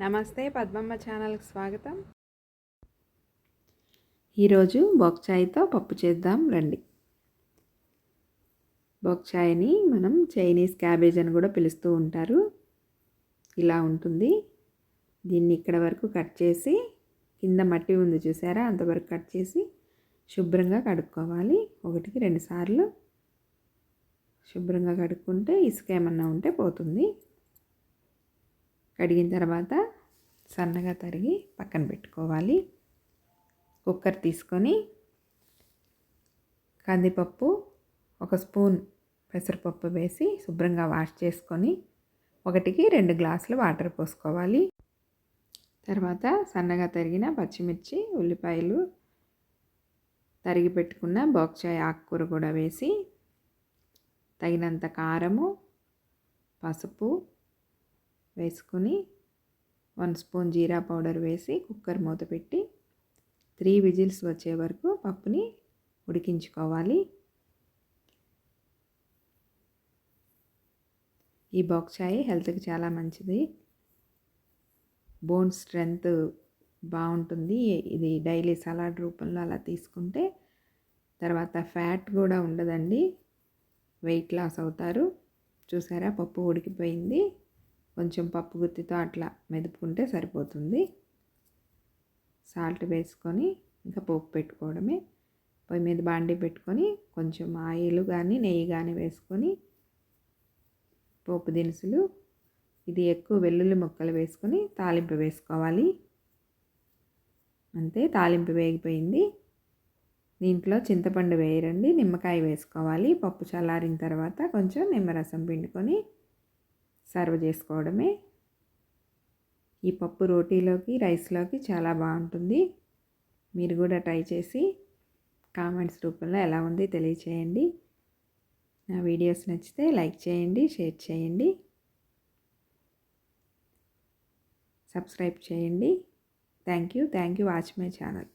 నమస్తే పద్మమ్మ ఛానల్కి స్వాగతం. ఈరోజు బొక్చాయితో పప్పు చేద్దాం రండి. బొక్చాయిని మనం చైనీస్ క్యాబేజ్ అని కూడా పిలుస్తూ ఉంటారు. ఇలా ఉంటుంది. దీన్ని ఇక్కడ వరకు కట్ చేసి కింద మట్టి ఉంది చూసారా? అంతవరకు కట్ చేసి శుభ్రంగా కడుక్కోవాలి. ఒకటికి రెండు సార్లు శుభ్రంగా కడుక్కుంటే ఇసుక ఏమన్నా ఉంటే పోతుంది. కడిగిన తర్వాత సన్నగా తరిగి పక్కన పెట్టుకోవాలి. కుక్కర్ తీసుకొని కందిపప్పు ఒక స్పూన్ పెసరపప్పు వేసి శుభ్రంగా వాష్ చేసుకొని ఒకటికి రెండు గ్లాసులు వాటర్ పోసుకోవాలి. తర్వాత సన్నగా తరిగిన పచ్చిమిర్చి ఉల్లిపాయలు తరిగి పెట్టుకున్న బోక్చాయ్ ఆకుకూర కూడా వేసి తగినంత కారము పసుపు వేసుకొని వన్ స్పూన్ జీరా పౌడర్ వేసి కుక్కర్ మూత పెట్టి త్రీ విజిల్స్ వచ్చే వరకు పప్పుని ఉడికించుకోవాలి. ఈ బాక్సాయి హెల్త్కి చాలా మంచిది. బోన్ స్ట్రెంగ్త్ బాగుంటుంది. ఇది డైలీ సలాడ్ రూపంలో అలా తీసుకుంటే తర్వాత ఫ్యాట్ కూడా ఉండదండి. వెయిట్ లాస్ అవుతారు. చూసారా? పప్పు ఉడికిపోయింది. కొంచెం పప్పు గుత్తితో అట్లా మెదుపుకుంటే సరిపోతుంది. సాల్ట్ వేసుకొని ఇంకా పోపు పెట్టుకోవడమే. పొయ్యి మీద బాండి పెట్టుకొని కొంచెం ఆయిల్ కానీ నెయ్యి కానీ వేసుకొని పోపు దినుసులు ఇది ఎక్కువ వెల్లుల్లి ముక్కలు వేసుకొని తాలింపు వేసుకోవాలి. అంతే తాలింపు వేగిపోయింది. దీంట్లో చింతపండు వేయరండి నిమ్మకాయ వేసుకోవాలి. పప్పు చల్లారిన తర్వాత కొంచెం నిమ్మరసం పిండుకొని సర్వ్ చేసుకోవడమే. ఈ పప్పు రోటీలోకి రైస్లోకి చాలా బాగుంటుంది. మీరు కూడా ట్రై చేసి కామెంట్స్ రూపంలో ఎలా ఉంది తెలియచేయండి. నా వీడియోస్ నచ్చితే లైక్ చేయండి షేర్ చేయండి సబ్స్క్రైబ్ చేయండి. Thank you thank you watch my channel.